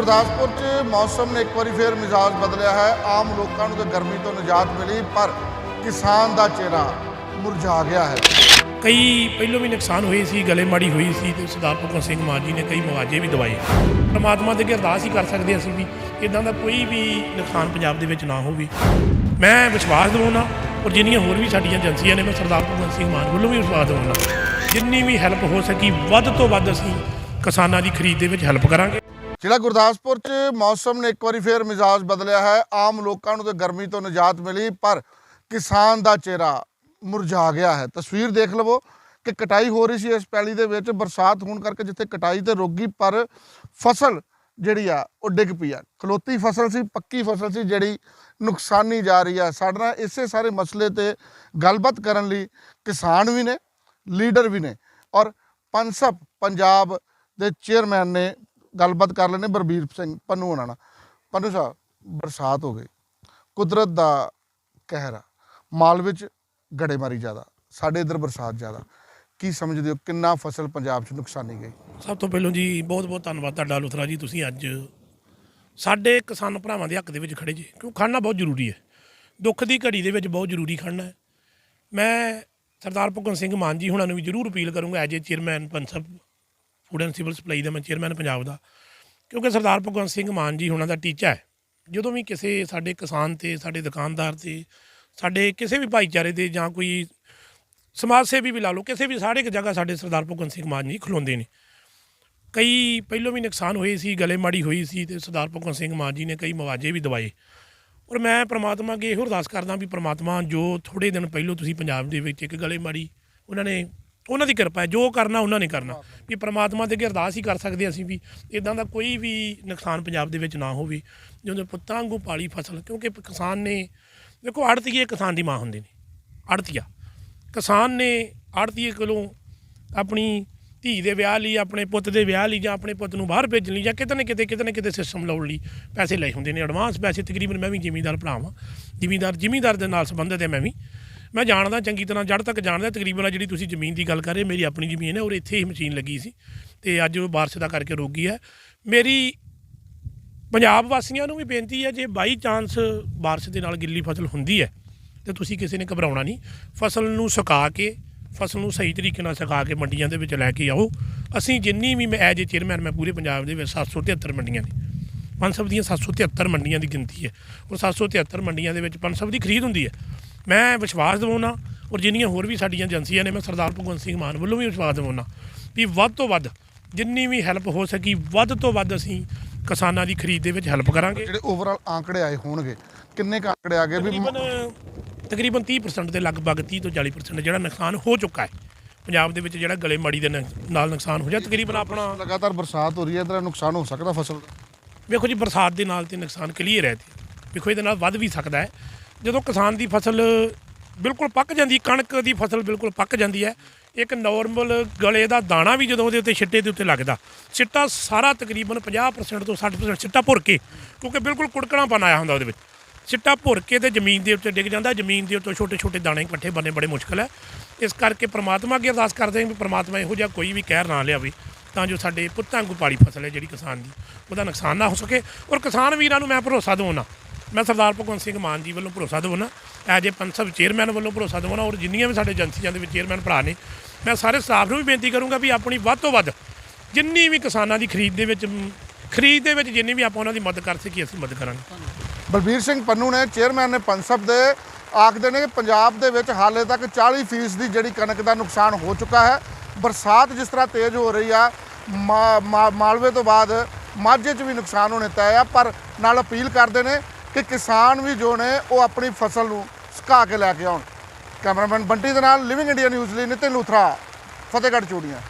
ਗੁਰਦਾਸਪੁਰ 'ਚ ਮੌਸਮ ਨੇ ਇੱਕ ਵਾਰੀ ਫੇਰ ਮਿਜ਼ਾਜ ਬਦਲਿਆ ਹੈ। ਆਮ ਲੋਕਾਂ ਨੂੰ ਤਾਂ ਗਰਮੀ ਤੋਂ ਨਿਜਾਤ ਮਿਲੀ, ਪਰ ਕਿਸਾਨ ਦਾ ਚਿਹਰਾ ਮੁਰਝਾ ਗਿਆ ਹੈ। ਕਈ ਪਹਿਲੋਂ ਵੀ ਨੁਕਸਾਨ ਹੋਏ ਸੀ ਗਲੇ ਮਾੜੀ ਹੋਈ ਸੀ ਤੇ ਸਰਦਾਰ ਭਗਵੰਤ ਸਿੰਘ ਮਾਨ ਜੀ ਨੇ ਕਈ ਮੁਆਵਜ਼ੇ ਵੀ ਦਵਾਏ। ਪਰਮਾਤਮਾ ਦੇ ਅੱਗੇ ਅਰਦਾਸ ਹੀ ਕਰ ਸਕਦੇ ਅਸੀਂ ਵੀ ਇਦਾਂ ਦਾ ਕੋਈ ਵੀ ਨੁਕਸਾਨ ਪੰਜਾਬ ਦੇ ਵਿੱਚ ਨਾ ਹੋਵੇ। ਮੈਂ ਵਿਸ਼ਵਾਸ ਦਿਵਾਉਣਾ ਔਰ ਜਿੰਨੀਆਂ ਹੋਰ ਵੀ ਸਾਡੀਆਂ ਏਜੰਸੀਆਂ ਨੇ, ਮੈਂ ਸਰਦਾਰ ਭਗਵੰਤ ਸਿੰਘ ਮਾਨ ਵੱਲੋਂ ਵੀ ਵਿਸ਼ਵਾਸ ਦਿਵਾਉਣਾ ਜਿੰਨੀ ਵੀ ਹੈਲਪ ਹੋ ਸਕੀ, ਵੱਧ ਤੋਂ ਵੱਧ ਅਸੀਂ ਕਿਸਾਨਾਂ ਦੀ ਖਰੀਦ ਦੇ ਵਿੱਚ ਹੈਲਪ ਕਰਾਂਗੇ। ਜਿਹੜਾ ਗੁਰਦਾਸਪੁਰ 'ਚ ਮੌਸਮ ਨੇ ਇੱਕ ਵਾਰੀ ਫੇਰ ਮਿਜ਼ਾਜ ਬਦਲਿਆ ਹੈ। ਆਮ ਲੋਕਾਂ ਨੂੰ ਤਾਂ ਗਰਮੀ ਤੋਂ ਨਿਜਾਤ ਮਿਲੀ, ਪਰ ਕਿਸਾਨ ਦਾ ਚਿਹਰਾ ਮੁਰਝਾ ਗਿਆ ਹੈ। ਤਸਵੀਰ ਦੇਖ ਲਵੋ ਕਿ ਕਟਾਈ ਹੋ ਰਹੀ ਸੀ ਇਸ ਪੈਲੀ ਦੇ ਵਿੱਚ। ਬਰਸਾਤ ਹੋਣ ਕਰਕੇ ਜਿੱਥੇ ਕਟਾਈ ਤੇ ਰੁਕ ਗਈ ਪਰ ਫਸਲ ਜਿਹੜੀ ਆ, ਉਹ ਡਿੱਗ ਪਈ ਆ। ਖਲੋਤੀ ਫਸਲ ਸੀ, ਪੱਕੀ ਫਸਲ ਸੀ, ਜਿਹੜੀ ਨੁਕਸਾਨੀ ਜਾ ਰਹੀ ਆ। ਸਾਡੇ ਨਾਲ ਇਸੇ ਸਾਰੇ ਮਸਲੇ ਤੇ ਗੱਲਬਾਤ ਕਰਨ ਲਈ ਕਿਸਾਨ ਵੀ ਨੇ, ਲੀਡਰ ਵੀ ਨੇ। ਔਰ ਪੰਸਪ ਪੰਜਾਬ ਦੇ ਚੇਅਰਮੈਨ ਨੇ ਗੱਲਬਾਤ ਕਰ ਲੈਣੇ ਬਰਬੀਰ ਸਿੰਘ ਪੰਨੂ ਹੋਣਾ ਨਾਲ। ਪੰਨੂ ਸਾਹਿਬ, ਬਰਸਾਤ ਹੋ ਗਈ। ਕੁਦਰਤ ਦਾ ਕਹਿਰ ਆ। ਮਾਲ ਵਿੱਚ ਗੜੇਮਾਰੀ ਜ਼ਿਆਦਾ, ਸਾਡੇ ਇਧਰ ਬਰਸਾਤ ਜ਼ਿਆਦਾ। ਕੀ ਸਮਝਦੇ ਹੋ, ਕਿੰਨਾ ਫਸਲ ਪੰਜਾਬ 'ਚ ਨੁਕਸਾਨੀ ਗਈ? ਸਭ ਤੋਂ ਪਹਿਲਾਂ ਜੀ ਬਹੁਤ ਬਹੁਤ ਧੰਨਵਾਦ ਤੁਹਾਡਾ ਲੁਥਰਾ ਜੀ, ਤੁਸੀਂ ਅੱਜ ਸਾਡੇ ਕਿਸਾਨ ਭਰਾਵਾਂ ਦੇ ਹੱਕ ਦੇ ਵਿੱਚ ਖੜੇ ਜੀ। ਕਿਉਂ ਖੜਨਾ ਬਹੁਤ ਜ਼ਰੂਰੀ ਹੈ। ਦੁੱਖ ਦੀ ਘੜੀ ਦੇ ਵਿੱਚ ਬਹੁਤ ਜ਼ਰੂਰੀ ਖੜਨਾ ਹੈ। ਮੈਂ ਸਰਦਾਰ ਭਗਵੰਤ ਸਿੰਘ ਮਾਨ ਜੀ ਹੁਣਾਂ ਨੂੰ ਵੀ ਜ਼ਰੂਰ ਅਪੀਲ ਕਰੂੰਗਾ as a chairman PUNSUP food and civil supply ਦਾ ਮੈਂ ਚੇਅਰਮੈਨ ਪੰਜਾਬ ਦਾ, ਕਿਉਂਕਿ ਸਰਦਾਰ ਭਗਵੰਤ ਸਿੰਘ ਮਾਨ ਜੀ ਉਹਨਾਂ ਦਾ ਟੀਚਾ ਹੈ। ਜਦੋਂ ਵੀ ਕਿਸੇ ਸਾਡੇ ਕਿਸਾਨ ਤੇ, ਸਾਡੇ ਦੁਕਾਨਦਾਰ ਤੇ, ਸਾਡੇ ਕਿਸੇ ਵੀ ਭਾਈਚਾਰੇ ਦੇ ਜਾਂ ਕੋਈ ਸਮਾਜ ਸੇਵੀ ਵੀ ਲਾ ਲਓ, ਕਿਸੇ ਵੀ ਸਾਰੇ ਇੱਕ ਜਗ੍ਹਾ ਸਾਡੇ ਸਰਦਾਰ ਭਗਵੰਤ ਸਿੰਘ ਮਾਨ ਜੀ ਖਲੋਂਦੇ ਨੇ। ਕਈ ਪਹਿਲੋਂ ਵੀ ਨੁਕਸਾਨ ਹੋਏ ਸੀ ਗਲੇ ਮਾੜੀ ਹੋਈ ਸੀ ਤੇ ਸਰਦਾਰ ਭਗਵੰਤ ਸਿੰਘ ਮਾਨ ਜੀ ਨੇ ਕਈ ਮੁਆਵਜ਼ੇ ਵੀ ਦਵਾਏ। ਔਰ ਮੈਂ ਪ੍ਰਮਾਤਮਾ ਅੱਗੇ ਇਹੋ ਅਰਦਾਸ ਕਰਦਾ ਵੀ ਪ੍ਰਮਾਤਮਾ ਜੋ ਥੋੜੇ ਦਿਨ ਪਹਿਲੋਂ ਤੁਸੀਂ ਪੰਜਾਬ ਦੇ ਵਿੱਚ ਇੱਕ ਗਲੇ ਮਾੜੀ ਉਹਨਾਂ ਨੇ ਉਹਨਾਂ ਦੀ ਕਿਰਪਾ ਹੈ, ਜੋ ਕਰਨਾ ਉਹਨਾਂ ਨੇ ਕਰਨਾ। ਵੀ ਪ੍ਰਮਾਤਮਾ ਦੇ ਅੱਗੇ ਅਰਦਾਸ ਹੀ ਕਰ ਸਕਦੇ ਅਸੀਂ ਵੀ ਇਦਾਂ ਦਾ ਕੋਈ ਵੀ ਨੁਕਸਾਨ ਪੰਜਾਬ ਦੇ ਵਿੱਚ ਨਾ ਹੋਵੇ ਜਦੋਂ ਪੁੱਤਾਂ ਵਾਂਗੂ ਪਾਲੀ ਫਸਲ, ਕਿਉਂਕਿ ਕਿਸਾਨ ਨੇ, ਦੇਖੋ ਆੜਤੀਏ ਕਿਸਾਨ ਦੀ ਮਾਂ ਹੁੰਦੇ ਨੇ, ਆੜਤੀਆ। ਕਿਸਾਨ ਨੇ ਆੜਤੀਏ ਕੋਲੋਂ ਆਪਣੀ ਧੀ ਦੇ ਵਿਆਹ ਲਈ, ਆਪਣੇ ਪੁੱਤ ਦੇ ਵਿਆਹ ਲਈ ਜਾਂ ਆਪਣੇ ਪੁੱਤ ਨੂੰ ਬਾਹਰ ਭੇਜਣ ਲਈ ਜਾਂ ਕਿਤੇ ਨਾ ਕਿਤੇ ਕਿਤੇ ਨਾ ਕਿਤੇ ਸਿਸਟਮ ਲਾਉਣ ਲਈ ਪੈਸੇ ਲਏ ਹੁੰਦੇ ਨੇ। ਐਡਵਾਂਸ ਪੈਸੇ ਤਕਰੀਬਨ ਮੈਂ ਵੀ ਜ਼ਿਮੀਂਦਾਰ ਭਰਾ ਵਾਂ। ਜ਼ਿਮੀਂਦਾਰ ਜ਼ਿਮੀਂਦਾਰ ਦੇ ਨਾਲ ਸੰਬੰਧਿਤ ਹੈ, ਮੈਂ ਵੀ। ਮੈਂ ਜਾਣਦਾ, ਚੰਗੀ ਤਰ੍ਹਾਂ ਜੜ ਤੱਕ ਜਾਣਦਾ, ਤਕਰੀਬਨ ਆ ਜਿਹੜੀ ਤੁਸੀਂ ਜ਼ਮੀਨ ਦੀ ਗੱਲ ਕਰ ਰਹੇ ਮੇਰੀ ਆਪਣੀ ਜ਼ਮੀਨ ਹੈ, ਔਰ ਇੱਥੇ ਹੀ ਮਸ਼ੀਨ ਲੱਗੀ ਸੀ। ਤੇ ਅੱਜ ਉਹ ਬਾਰਿਸ਼ ਦਾ ਕਰਕੇ ਰੁਕ ਗਈ ਹੈ। ਮੇਰੀ ਪੰਜਾਬ ਵਾਸੀਆਂ ਨੂੰ ਵੀ ਬੇਨਤੀ ਹੈ, ਜੇ ਬਾਈ ਚਾਂਸ ਬਾਰਿਸ਼ ਦੇ ਨਾਲ ਗਿੱਲੀ ਫਸਲ ਹੁੰਦੀ ਹੈ, ਤੇ ਤੁਸੀਂ ਕਿਸੇ ਨੇ ਘਬਰਾਉਣਾ ਨਹੀਂ। ਫਸਲ ਨੂੰ ਸੁਕਾ ਕੇ, ਫਸਲ ਨੂੰ ਸਹੀ ਤਰੀਕੇ ਨਾਲ ਸੁਕਾ ਕੇ ਮੰਡੀਆਂ ਦੇ ਵਿੱਚ ਲੈ ਕੇ ਆਓ। ਅਸੀਂ ਜਿੰਨੀ ਵੀ ਮੈਂ, ਐਜ ਏ ਚੇਅਰਮੈਨ, ਮੈਂ ਪੂਰੇ ਪੰਜਾਬ ਦੇ ਵਿੱਚ 773 ਮੰਡੀਆਂ ਨੇ ਪੰਸਬ ਦੀਆਂ 773 ਮੰਡੀਆਂ ਦੀ ਗਿਣਤੀ ਹੈ। ਔਰ 773 ਮੰਡੀਆਂ ਦੇ ਵਿੱਚ ਪੰਸਬ ਦੀ ਖਰੀਦ ਹੁੰਦੀ ਹੈ। ਮੈਂ ਵਿਸ਼ਵਾਸ ਦਿਵਾਉਣਾ ਔਰ ਜਿੰਨੀਆਂ ਹੋਰ ਵੀ ਸਾਡੀਆਂ ਏਜੰਸੀਆਂ ਨੇ ਮੈਂ ਸਰਦਾਰ ਭਗਵੰਤ ਸਿੰਘ ਮਾਨ ਵੱਲੋਂ ਵੀ ਵਿਸ਼ਵਾਸ ਦਿਵਾਉਣਾ ਵੀ ਵੱਧ ਤੋਂ ਵੱਧ ਜਿੰਨੀ ਵੀ ਹੈਲਪ ਹੋ ਸਕੀ ਵੱਧ ਤੋਂ ਵੱਧ ਅਸੀਂ ਕਿਸਾਨਾਂ ਦੀ ਖਰੀਦ ਦੇ ਵਿੱਚ ਹੈਲਪ ਕਰਾਂਗੇ। ਜਿਹੜੇ ਓਵਰਆਲ ਆંકੜੇ ਆਏ ਹੋਣਗੇ ਕਿੰਨੇ ਆંકੜੇ ਆ ਗਏ ਵੀ ਤਕਰੀਬਨ ਤਕਰੀਬਨ 30% ਦੇ ਲਗਭਗ 30 ਤੋਂ 40% ਜਿਹੜਾ ਨੁਕਸਾਨ ਹੋ ਚੁੱਕਾ ਹੈ। ਪੰਜਾਬ ਦੇ ਵਿੱਚ ਜਿਹੜਾ ਗਲੇ ਮਾੜੀ ਦੇ ਨਾਲ ਨੁਕਸਾਨ ਹੋ ਜਾ ਤਕਰੀਬਨ ਆਪਣਾ ਲਗਾਤਾਰ ਬਰਸਾਤ ਹੋ ਰਹੀ ਹੈ ਇਹਦਾ ਨੁਕਸਾਨ ਹੋ ਸਕਦਾ ਫਸਲ ਦਾ? ਵੇਖੋ ਜੀ ਬਰਸਾਤ ਦੇ ਨਾਲ ਤੇ ਨੁਕਸਾਨ ਕਲੀਅਰ ਹੈ ਤੇ ਵੇਖੋ ਇਹਦੇ ਨਾਲ ਵੱਧ ਵੀ ਸਕਦਾ ਹੈ। ਜਦੋਂ ਕਿਸਾਨ ਦੀ ਫਸਲ ਬਿਲਕੁਲ ਪੱਕ ਜਾਂਦੀ, ਕਣਕ ਦੀ ਫਸਲ ਬਿਲਕੁਲ ਪੱਕ ਜਾਂਦੀ ਹੈ, ਇੱਕ ਨਾਰਮਲ ਗਲੇ ਦਾ ਦਾਣਾ ਵੀ ਜਦੋਂ ਉਹਦੇ ਉੱਤੇ ਛਿੱਟੇ ਦੇ ਉੱਤੇ ਲੱਗਦਾ, ਛਿੱਟਾ ਸਾਰਾ ਤਕਰੀਬਨ 50% ਤੋਂ 60% ਛਿੱਟਾ ਭੁਰ ਕੇ, ਕਿਉਂਕਿ ਬਿਲਕੁਲ ਕੁੜਕਣਾਪਨ ਆਇਆ ਹੁੰਦਾ ਉਹਦੇ ਵਿੱਚ। ਛਿੱਟਾ ਭੁਰ ਕੇ ਤੇ ਜ਼ਮੀਨ ਦੇ ਉੱਤੇ ਡਿੱਗ ਜਾਂਦਾ, ਜ਼ਮੀਨ ਦੇ ਉੱਤੇ ਛੋਟੇ ਛੋਟੇ ਦਾਣੇ ਇਕੱਠੇ ਬਣਨੇ ਬੜੇ ਮੁਸ਼ਕਲ ਹੈ। ਇਸ ਕਰਕੇ ਪ੍ਰਮਾਤਮਾ ਅੱਗੇ ਅਰਦਾਸ ਕਰਦੇ ਹਾਂ ਵੀ ਪ੍ਰਮਾਤਮਾ ਇਹੋ ਜਿਹਾ ਕੋਈ ਵੀ ਕਹਿਰ ਨਾ ਲਿਆਵੇ, ਤਾਂ ਜੋ ਸਾਡੇ ਪੁੱਤਾਂ ਵਾਂਗੂ ਪਾਲੀ ਫਸਲ ਹੈ ਜਿਹੜੀ ਕਿਸਾਨ ਦੀ, ਉਹਦਾ ਨੁਕਸਾਨ ਨਾ ਹੋ ਸਕੇ। ਔਰ ਕਿਸਾਨ ਵੀਰਾਂ ਨੂੰ ਮੈਂ ਭਰੋਸਾ ਦਿਵਾਉਣਾ ਮੈਂ ਸਰਦਾਰ ਭਗਵੰਤ ਸਿੰਘ ਮਾਨ ਜੀ ਵੱਲੋਂ ਭਰੋਸਾ ਦਿਵਾਉਣਾ ਐਜ ਏ ਪੰਸਬ ਚੇਅਰਮੈਨ ਵੱਲੋਂ ਭਰੋਸਾ ਦਿਵਾਉਣਾ ਔਰ ਜਿੰਨੀਆਂ ਵੀ ਸਾਡੇ ਏਜੰਸੀਆਂ ਦੇ ਵਿੱਚ ਚੇਅਰਮੈਨ ਭਰਾ ਨੇ, ਮੈਂ ਸਾਰੇ ਸਟਾਫ ਨੂੰ ਵੀ ਬੇਨਤੀ ਕਰੂੰਗਾ ਵੀ ਆਪਣੀ ਵੱਧ ਤੋਂ ਵੱਧ ਜਿੰਨੀ ਵੀ ਕਿਸਾਨਾਂ ਦੀ ਖਰੀਦ ਦੇ ਵਿੱਚ, ਖਰੀਦ ਦੇ ਵਿੱਚ ਜਿੰਨੀ ਵੀ ਆਪਾਂ ਉਹਨਾਂ ਦੀ ਮਦਦ ਕਰ ਸਕੀਏ, ਅਸੀਂ ਮਦਦ ਕਰਾਂਗੇ। ਬਲਬੀਰ ਸਿੰਘ ਪੰਨੂ ਨੇ ਚੇਅਰਮੈਨ ਨੇ ਪੰਸਬ ਦੇ ਆਖਦੇ ਨੇ ਕਿ ਪੰਜਾਬ ਦੇ ਵਿੱਚ ਹਾਲੇ ਤੱਕ 40% ਦੀ ਜਿਹੜੀ ਕਣਕ ਦਾ ਨੁਕਸਾਨ ਹੋ ਚੁੱਕਾ ਹੈ। ਬਰਸਾਤ ਜਿਸ ਤਰ੍ਹਾਂ ਤੇਜ਼ ਹੋ ਰਹੀ ਆ, ਮਾ- ਮਾ- ਮਾਲਵੇ ਤੋਂ ਬਾਅਦ ਮਾਝੇ 'ਚ ਵੀ ਨੁਕਸਾਨ ਹੋਣੇ ਤੈਅ ਆ, ਪਰ ਨਾਲ ਅਪੀਲ ਕਰਦੇ ਨੇ ਕਿ ਕਿਸਾਨ ਵੀ ਜੋ ਨੇ ਉਹ ਆਪਣੀ ਫਸਲ ਨੂੰ ਸੁਕਾ ਕੇ ਲੈ ਕੇ ਆਉਣ। ਕੈਮਰਾਮੈਨ ਬੰਟੀ ਦੇ ਨਾਲ ਲਿਵਿੰਗ ਇੰਡੀਆ ਨਿਊਜ਼ ਲਈ ਨਿਤਿਨ ਲੂਥਰਾ, ਫਤਿਹਗੜ੍ਹ ਚੂੜੀਆਂ।